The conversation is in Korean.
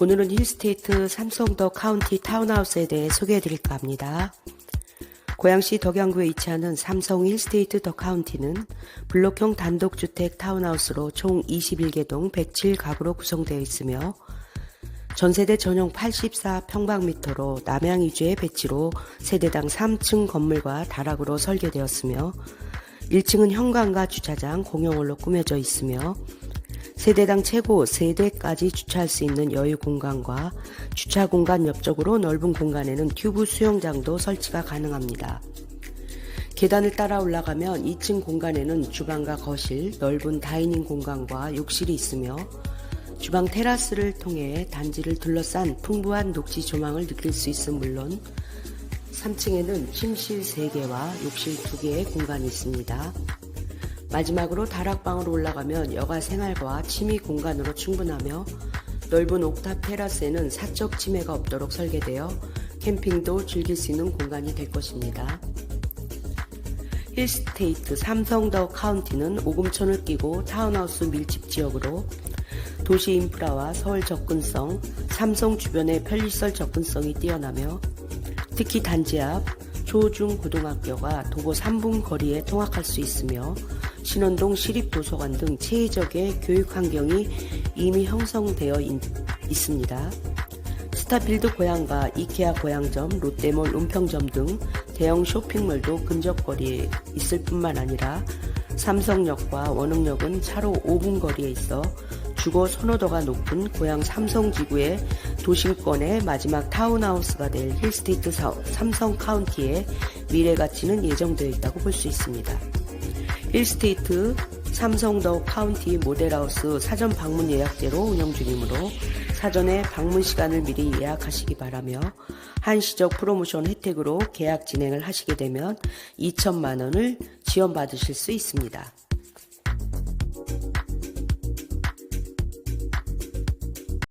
오늘은 힐스테이트 삼성더 카운티 타운하우스에 대해 소개해 드릴까 합니다. 고양시 덕양구에 위치하는 삼성 힐스테이트 더 카운티는 블록형 단독주택 타운하우스로 총 21개 동 107가구로 구성되어 있으며 전세대 전용 84평방미터로 남양 위주의 배치로 세대당 3층 건물과 다락으로 설계되었으며 1층은 현관과 주차장 공용홀로 꾸며져 있으며 세대당 최고 3대까지 주차할 수 있는 여유 공간과 주차 공간 옆쪽으로 넓은 공간에는 튜브 수영장도 설치가 가능합니다. 계단을 따라 올라가면 2층 공간에는 주방과 거실, 넓은 다이닝 공간과 욕실이 있으며 주방 테라스를 통해 단지를 둘러싼 풍부한 녹지 조망을 느낄 수 있음 물론 3층에는 침실 3개와 욕실 2개의 공간이 있습니다. 마지막으로 다락방으로 올라가면 여가 생활과 취미 공간으로 충분하며 넓은 옥탑 테라스에는 사적 침해가 없도록 설계되어 캠핑도 즐길 수 있는 공간이 될 것입니다. 힐스테이트 삼성더 카운티는 오금천을 끼고 타운하우스 밀집 지역으로 도시 인프라와 서울 접근성, 삼성 주변의 편리시설 접근성이 뛰어나며 특히 단지 앞 초중 고등학교가 도보 3분 거리에 통학할 수 있으며 신원동 시립도서관 등 체계적의 교육 환경이 이미 형성되어 있, 있습니다. 스타필드 고향과 이케아 고향점, 롯데몰 은평점 등 대형 쇼핑몰도 근접거리에 있을 뿐만 아니라 삼성역과 원흥역은 차로 5분 거리에 있어 주거 선호도가 높은 고향 삼성지구의 도심권의 마지막 타운하우스가 될 힐스테이트 삼성 카운티의 미래 가치는 예정되어 있다고 볼 수 있습니다. 힐스테이트 삼성더 카운티 모델하우스 사전 방문 예약제로 운영 중이므로 사전에 방문 시간을 미리 예약하시기 바라며 한시적 프로모션 혜택으로 계약 진행을 하시게 되면 2천만 원을 지원받으실 수 있습니다.